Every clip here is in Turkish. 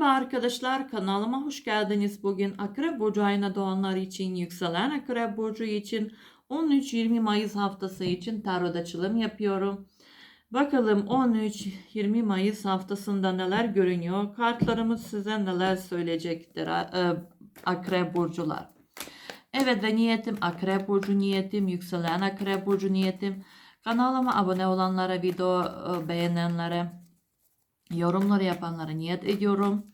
Merhaba arkadaşlar kanalıma hoş geldiniz. Bugün Akrep Burcu ayına doğanlar için yükselen Akrep Burcu için 13-20 Mayıs haftası için tarot açılım yapıyorum. Bakalım 13-20 Mayıs haftasında neler görünüyor? Kartlarımız size neler söyleyecektir e, Akrep Burcular. Evet ve niyetim Akrep Burcu niyetim, yükselen Akrep Burcu niyetim. Kanalıma abone olanlara, video e, beğenenlere, yorumları yapanlara niyet ediyorum.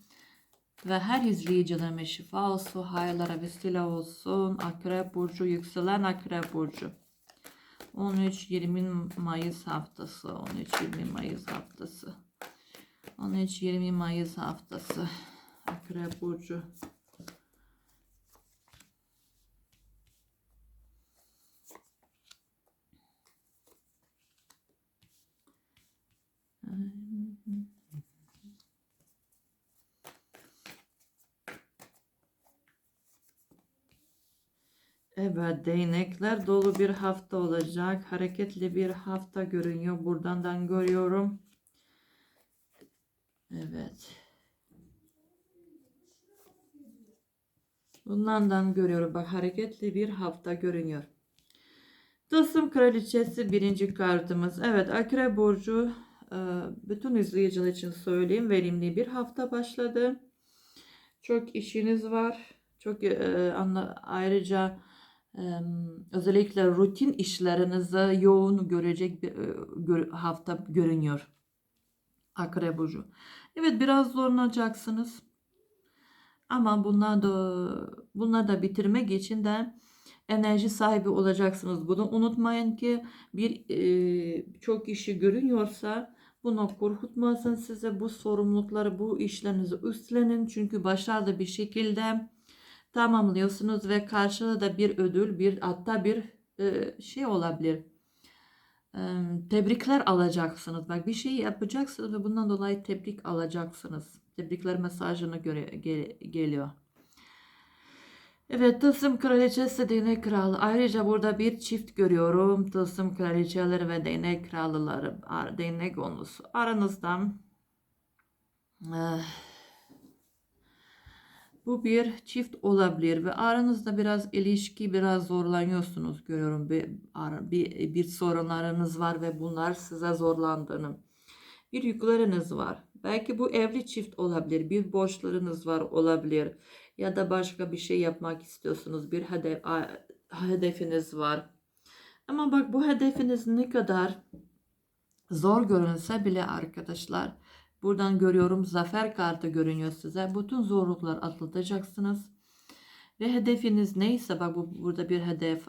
Ve her izleyicilerime şifa olsun, hayırlara vesile olsun. Akrep Burcu, yükselen Akrep Burcu. 13-20 Mayıs haftası, 13-20 Mayıs haftası. 13-20 Mayıs haftası. Akrep Burcu. Evet, değnekler dolu bir hafta olacak. Hareketli bir hafta görünüyor. Buradan görüyorum. Evet. Bundan görüyorum. Bak hareketli bir hafta görünüyor. Tılsım Kraliçesi birinci kartımız. Evet, Akrep Burcu e, bütün izleyiciler için söyleyeyim. Verimli bir hafta başladı. Çok işiniz var. Çok e, ayrıca özellikle rutin işlerinizi yoğun görecek bir hafta görünüyor. Akrep Burcu. Evet biraz zorlanacaksınız. Ama bunlar da bunlar da bitirmek için de enerji sahibi olacaksınız. Bunu unutmayın ki bir e, çok işi görünüyorsa bunu korkutmasın size bu sorumlulukları bu işlerinizi üstlenin. Çünkü başarılı bir şekilde tamamlıyorsunuz ve karşılığı da bir ödül, bir hatta bir e, şey olabilir. E, tebrikler alacaksınız. Bak bir şey yapacaksınız ve bundan dolayı tebrik alacaksınız. Tebrikler mesajını göre gel, geliyor. Evet Tılsım Kraliçesi Değnek Kralı. Ayrıca burada bir çift görüyorum. Tılsım Kraliçeleri ve Değnek Kralıları. Değnek onlusu. Aranızdan eh, bu bir çift olabilir ve aranızda biraz ilişki biraz zorlanıyorsunuz görüyorum. Bir, bir, bir sorunlarınız var ve bunlar size zorlandığını. Bir yükleriniz var. Belki bu evli çift olabilir. Bir borçlarınız var olabilir. Ya da başka bir şey yapmak istiyorsunuz. Bir hedef, hedefiniz var. Ama bak bu hedefiniz ne kadar zor görünse bile arkadaşlar Buradan görüyorum zafer kartı görünüyor size. Bütün zorluklar atlatacaksınız. Ve hedefiniz neyse bak bu burada bir hedef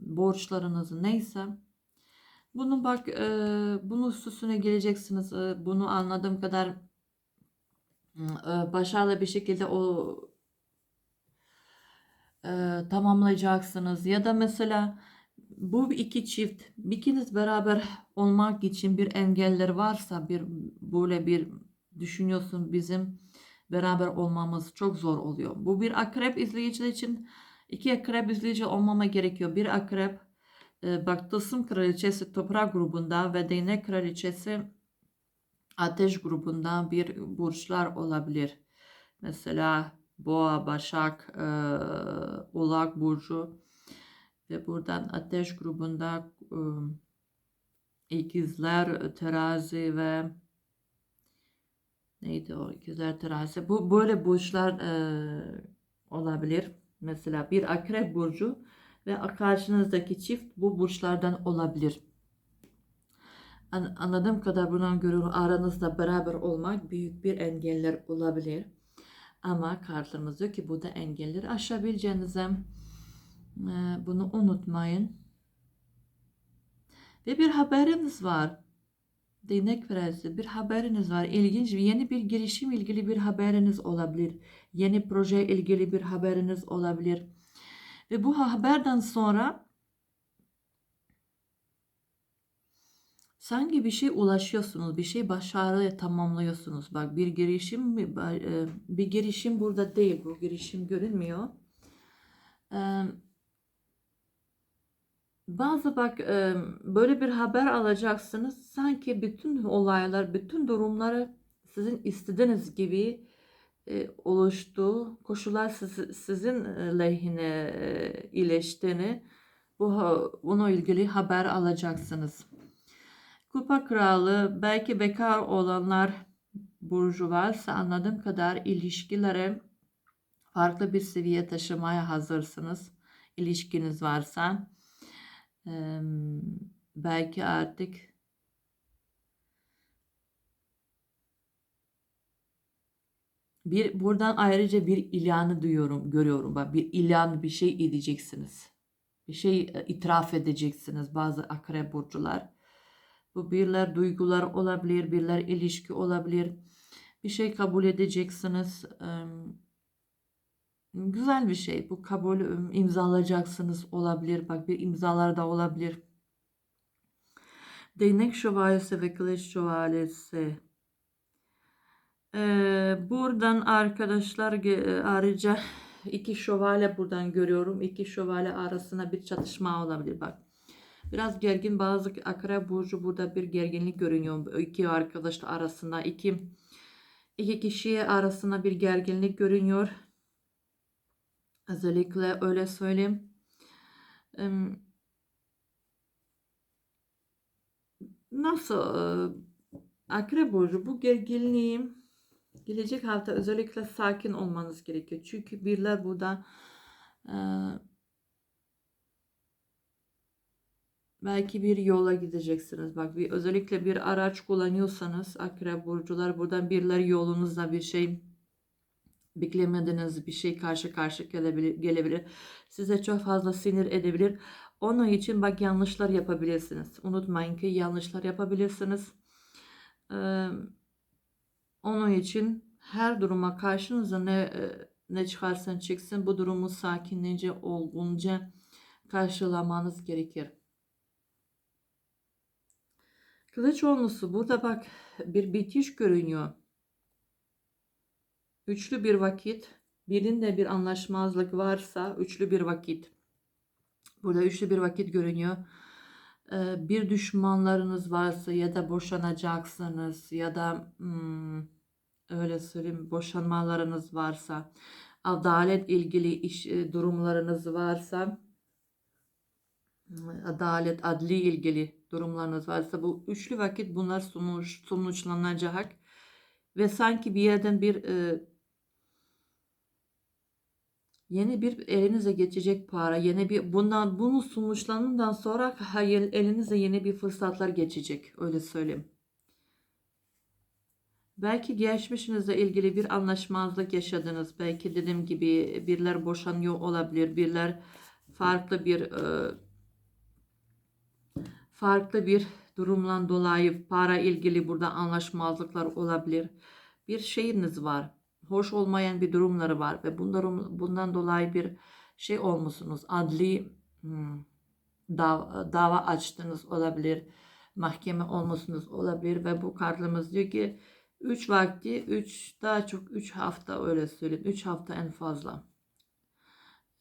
borçlarınız neyse bunu bak e, bunun üstüne geleceksiniz. E, bunu anladığım kadar e, başarılı bir şekilde o tamamlayacaksınız. Ya da mesela bu iki çift ikiniz beraber olmak için bir engeller varsa bir böyle bir düşünüyorsun bizim beraber olmamız çok zor oluyor. Bu bir akrep izleyiciler için iki akrep izleyici olmama gerekiyor. Bir akrep e, bak tılsım kraliçesi toprak grubunda ve değnek kraliçesi ateş grubunda bir burçlar olabilir. Mesela boğa, başak, e, oğlak burcu ve buradan ateş grubunda ıı, ikizler, terazi ve neydi o ikizler terazi. Bu böyle burçlar e, olabilir. Mesela bir akrep burcu ve karşınızdaki çift bu burçlardan olabilir. An anladığım kadar bundan göre aranızda beraber olmak büyük bir engeller olabilir. Ama kartlarımız diyor ki bu da engelleri aşabileceğinize bunu unutmayın. Ve bir haberiniz var. Değnek prensi bir haberiniz var. İlginç yeni bir girişim ilgili bir haberiniz olabilir. Yeni proje ilgili bir haberiniz olabilir. Ve bu haberden sonra sanki bir şey ulaşıyorsunuz, bir şey başarılı tamamlıyorsunuz. Bak bir girişim bir e, girişim burada değil. Bu girişim görünmüyor. Bazı bak böyle bir haber alacaksınız. Sanki bütün olaylar, bütün durumları sizin istediğiniz gibi e, oluştu. Koşullar siz- sizin e, lehine e, iyileştiğini bu bununla ilgili haber alacaksınız. Kupa kralı belki bekar olanlar burcu varsa anladığım kadar ilişkilere farklı bir seviye taşımaya hazırsınız. İlişkiniz varsa Eee, belki artık bir buradan ayrıca bir ilanı duyuyorum, görüyorum. Bak bir ilan bir şey edeceksiniz. Bir şey e, itiraf edeceksiniz bazı akrep burcular. Bu birler duygular olabilir, birler ilişki olabilir. Bir şey kabul edeceksiniz. Eee, Güzel bir şey. Bu kabul imzalayacaksınız olabilir. Bak bir imzalar da olabilir. Değnek şövalyesi ve kılıç şövalyesi. Ee, buradan arkadaşlar ge- ayrıca iki şövalye buradan görüyorum. İki şövalye arasında bir çatışma olabilir. Bak. Biraz gergin bazı akrep burcu burada bir gerginlik görünüyor. İki arkadaş arasında iki iki kişi arasında bir gerginlik görünüyor. Özellikle öyle söyleyeyim. Nasıl? e, Akrep burcu bu gerginliği gelecek hafta özellikle sakin olmanız gerekiyor. Çünkü birler burada e, belki bir yola gideceksiniz. Bak bir özellikle bir araç kullanıyorsanız akrep burcular buradan birler yolunuzda bir şey beklemediğiniz bir şey karşı karşı gelebilir, gelebilir. Size çok fazla sinir edebilir. Onun için bak yanlışlar yapabilirsiniz. Unutmayın ki yanlışlar yapabilirsiniz. Ee, onun için her duruma karşınıza ne e, ne çıkarsan çıksın bu durumu sakinleyince, olgunca karşılamanız gerekir. Kılıç olmusu burada bak bir bitiş görünüyor. Üçlü bir vakit, birinde bir anlaşmazlık varsa üçlü bir vakit. Burada üçlü bir vakit görünüyor. Ee, bir düşmanlarınız varsa ya da boşanacaksınız ya da hmm, öyle söyleyeyim boşanmalarınız varsa, adalet ilgili iş e, durumlarınız varsa, adalet adli ilgili durumlarınız varsa bu üçlü vakit bunlar sonuç, sonuçlanacak ve sanki bir yerden bir e, Yeni bir elinize geçecek para, yeni bir bundan bunun sonuçlarından sonra elinize yeni bir fırsatlar geçecek. Öyle söyleyeyim. Belki geçmişinizle ilgili bir anlaşmazlık yaşadınız. Belki dediğim gibi birler boşanıyor olabilir. Birler farklı bir e, farklı bir durumdan dolayı para ilgili burada anlaşmazlıklar olabilir. Bir şeyiniz var hoş olmayan bir durumları var ve bunların bundan dolayı bir şey olmuşsunuz. Adli hmm, dav, dava açtınız olabilir. Mahkeme olmuşsunuz olabilir ve bu kartımız diyor ki 3 vakti 3 daha çok 3 hafta öyle söyleyeyim. 3 hafta en fazla.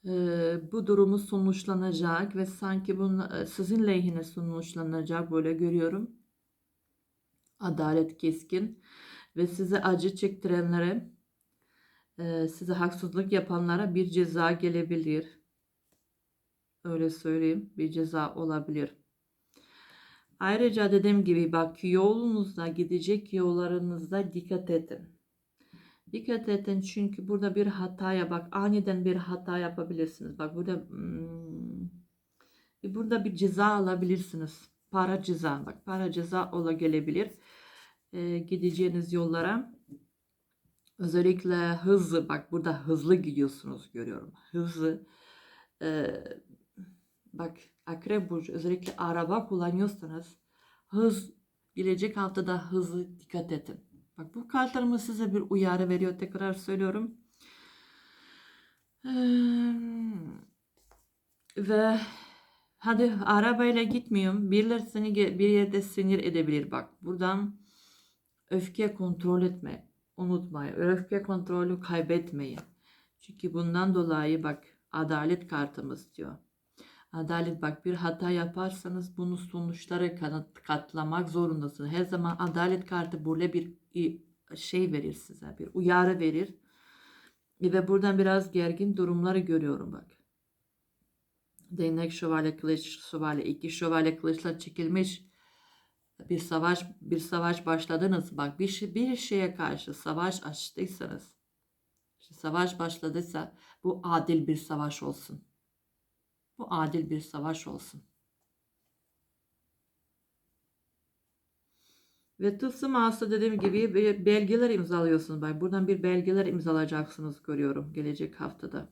Ee, bu durumu sonuçlanacak ve sanki bunun sizin lehine sonuçlanacak böyle görüyorum. Adalet keskin ve size acı çektirenlere e, size haksızlık yapanlara bir ceza gelebilir. Öyle söyleyeyim. Bir ceza olabilir. Ayrıca dediğim gibi bak yolunuzda gidecek yollarınızda dikkat edin. Dikkat edin çünkü burada bir hataya bak aniden bir hata yapabilirsiniz. Bak burada hmm, burada bir ceza alabilirsiniz. Para ceza bak para ceza ola gelebilir. E, gideceğiniz yollara Özellikle hızlı bak burada hızlı gidiyorsunuz görüyorum. Hızlı e, bak akrep burcu özellikle araba kullanıyorsanız hız gelecek haftada hızlı dikkat edin. Bak bu kartlarımız size bir uyarı veriyor tekrar söylüyorum. Ee, ve hadi arabayla gitmiyorum. Birileri seni bir yerde sinir edebilir bak. Buradan öfke kontrol etme unutmayın. Öfke kontrolü kaybetmeyin. Çünkü bundan dolayı bak adalet kartımız diyor. Adalet bak bir hata yaparsanız bunu sonuçları katlamak zorundasınız. Her zaman adalet kartı böyle bir şey verir size, bir uyarı verir. Ve buradan biraz gergin durumları görüyorum bak. Değnek şövalye kılıç şövalye iki şövalye kılıçla çekilmiş bir savaş bir savaş başladınız bak bir şey, bir şeye karşı savaş açtıysanız işte savaş başladıysa bu adil bir savaş olsun. Bu adil bir savaş olsun. Ve tılsım ağası dediğim gibi belgeler imzalıyorsunuz. Bak buradan bir belgeler imzalayacaksınız görüyorum gelecek haftada.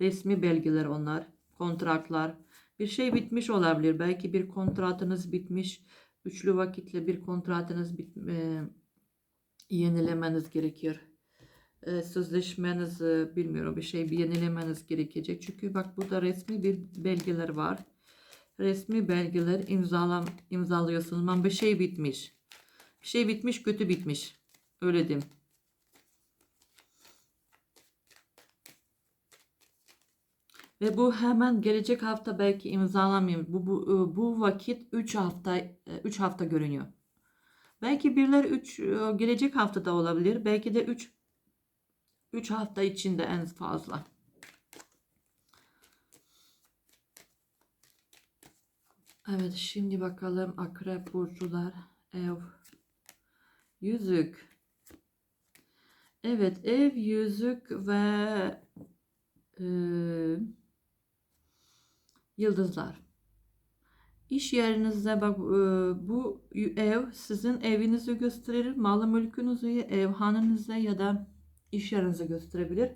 Resmi belgeler onlar, kontratlar. Bir şey bitmiş olabilir. Belki bir kontratınız bitmiş. Üçlü vakitle bir kontratınız bit, e, yenilemeniz gerekir. E, sözleşmeniz e, bilmiyorum bir şey bir yenilemeniz gerekecek. Çünkü bak burada resmi bir belgeler var. Resmi belgeler imzalam imzalıyorsunuz. Ama bir şey bitmiş. Bir şey bitmiş, kötü bitmiş. Öyle diyeyim. Ve bu hemen gelecek hafta belki imzalamıyor. Bu bu e, bu vakit 3 hafta 3 hafta görünüyor. Belki birler 3 gelecek haftada olabilir. Belki de 3 3 hafta içinde en fazla. Evet şimdi bakalım akrep burcular ev yüzük evet ev yüzük ve e, yıldızlar İş yerinizde bak e, bu ev sizin evinizi gösterir malı mülkünüzü ev hanınızı ya da iş yerinizi gösterebilir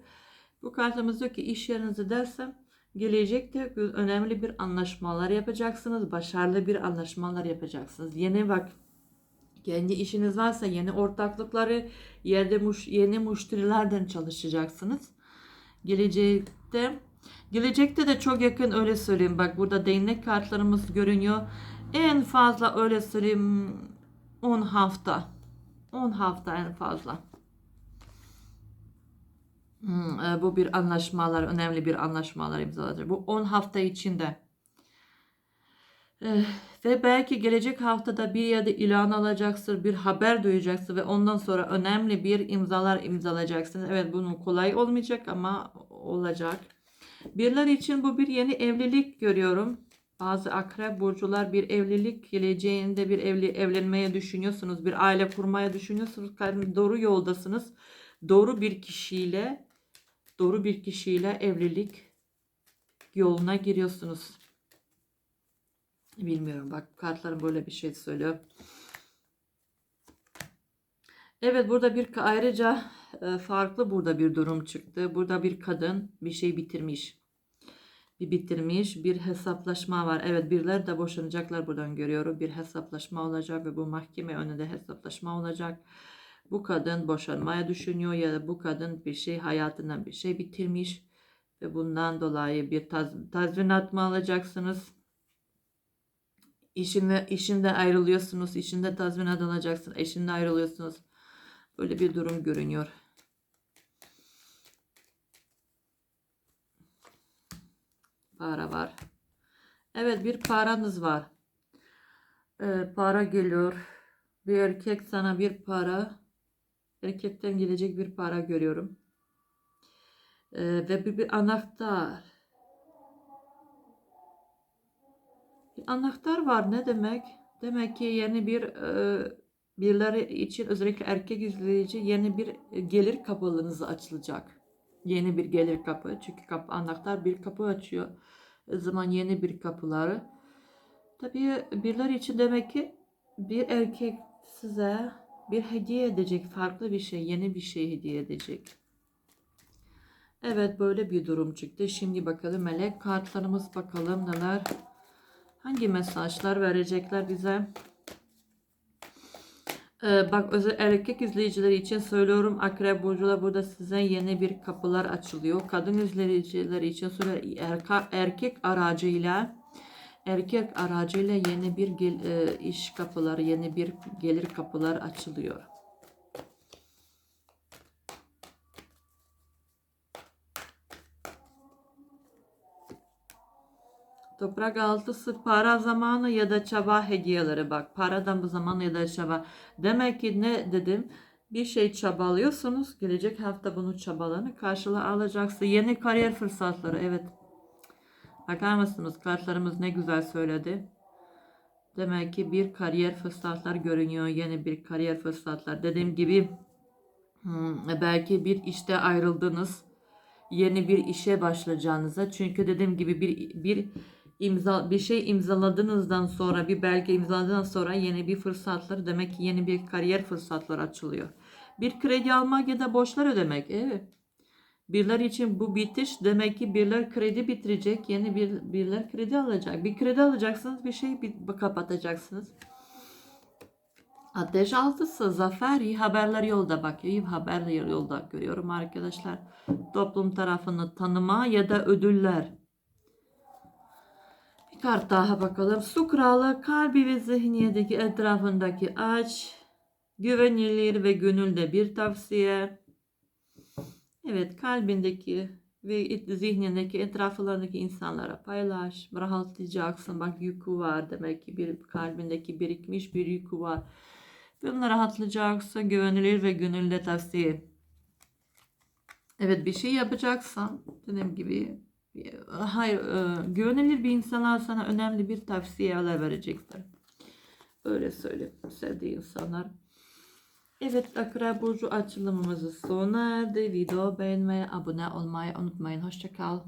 bu kartımız diyor ki iş yerinizi dersem gelecekte önemli bir anlaşmalar yapacaksınız. Başarılı bir anlaşmalar yapacaksınız. Yeni bak kendi işiniz varsa yeni ortaklıkları yerde yeni müşterilerden çalışacaksınız. Gelecekte gelecekte de çok yakın öyle söyleyeyim. Bak burada değnek kartlarımız görünüyor. En fazla öyle söyleyeyim 10 hafta. 10 hafta en fazla. Hmm, e, bu bir anlaşmalar, önemli bir anlaşmalar imzalanacak. Bu 10 hafta içinde. Eh, ve belki gelecek haftada bir yerde ilan alacaksın, bir haber duyacaksın ve ondan sonra önemli bir imzalar imzalayacaksın. Evet bunun kolay olmayacak ama olacak. Birler için bu bir yeni evlilik görüyorum. Bazı akrep burcular bir evlilik geleceğinde bir evli evlenmeye düşünüyorsunuz. Bir aile kurmaya düşünüyorsunuz. Doğru yoldasınız. Doğru bir kişiyle doğru bir kişiyle evlilik yoluna giriyorsunuz. Bilmiyorum bak kartlarım böyle bir şey söylüyor. Evet burada bir ayrıca e, farklı burada bir durum çıktı. Burada bir kadın bir şey bitirmiş. Bir bitirmiş bir hesaplaşma var. Evet birler de boşanacaklar buradan görüyorum. Bir hesaplaşma olacak ve bu mahkeme önünde hesaplaşma olacak. Bu kadın boşanmaya düşünüyor ya da bu kadın bir şey hayatından bir şey bitirmiş ve bundan dolayı bir taz, tazminat mı alacaksınız? İşinde, işinde ayrılıyorsunuz, işinde tazminat alacaksın, eşinde ayrılıyorsunuz. Böyle bir durum görünüyor. Para var. Evet bir paranız var. Ee, para geliyor. Bir erkek sana bir para Erkekten gelecek bir para görüyorum. Ee, ve bir, bir anahtar. Bir anahtar var ne demek? Demek ki yeni bir e, birileri için özellikle erkek izleyici yeni bir gelir kapılarınız açılacak. Yeni bir gelir kapı. Çünkü kapı, anahtar bir kapı açıyor. O zaman yeni bir kapıları. Tabii birileri için demek ki bir erkek size bir hediye edecek, farklı bir şey, yeni bir şey hediye edecek. Evet böyle bir durum çıktı. Şimdi bakalım melek kartlarımız bakalım neler hangi mesajlar verecekler bize. Ee, bak özel erkek izleyicileri için söylüyorum. Akrep burcular burada size yeni bir kapılar açılıyor. Kadın izleyicileri için söylüyorum. Erkek aracıyla erkek aracıyla yeni bir gel, e, iş kapıları, yeni bir gelir kapılar açılıyor. Toprak altısı para zamanı ya da çaba hediyeleri bak. Paradan bu zaman ya da çaba. Demek ki ne dedim? bir şey çabalıyorsunuz. Gelecek hafta bunu çabalarını karşılığı alacaksınız. Yeni kariyer fırsatları. Evet. Bakar mısınız? Kartlarımız ne güzel söyledi. Demek ki bir kariyer fırsatlar görünüyor. Yeni bir kariyer fırsatlar. Dediğim gibi hmm, belki bir işte ayrıldınız. Yeni bir işe başlayacağınıza. Çünkü dediğim gibi bir bir imza bir şey imzaladığınızdan sonra bir belge imzaladığınızdan sonra yeni bir fırsatlar demek ki yeni bir kariyer fırsatları açılıyor. Bir kredi almak ya da borçlar ödemek. Evet. Birler için bu bitiş demek ki birler kredi bitirecek, yeni bir birler kredi alacak. Bir kredi alacaksınız, bir şey bit- kapatacaksınız. Ateş altısı, zafer, iyi haberler yolda bak. iyi haberler yolda görüyorum arkadaşlar. Toplum tarafını tanıma ya da ödüller. Kart daha bakalım. Su kralı kalbi ve zihniyedeki etrafındaki aç. Güvenilir ve gönülde bir tavsiye. Evet kalbindeki ve zihnindeki etraflarındaki insanlara paylaş. Rahatlayacaksın. Bak yükü var demek ki bir kalbindeki birikmiş bir yükü var. Bunları rahatlayacaksın. Güvenilir ve gönülde tavsiye. Evet bir şey yapacaksan dediğim gibi hayır e, güvenilir bir insana sana önemli bir tavsiyeler verecektir. Öyle söyle sevdiği insanlar. Evet Akrep Burcu açılımımızı sona erdi. Video beğenmeyi, abone olmayı unutmayın. Hoşçakal.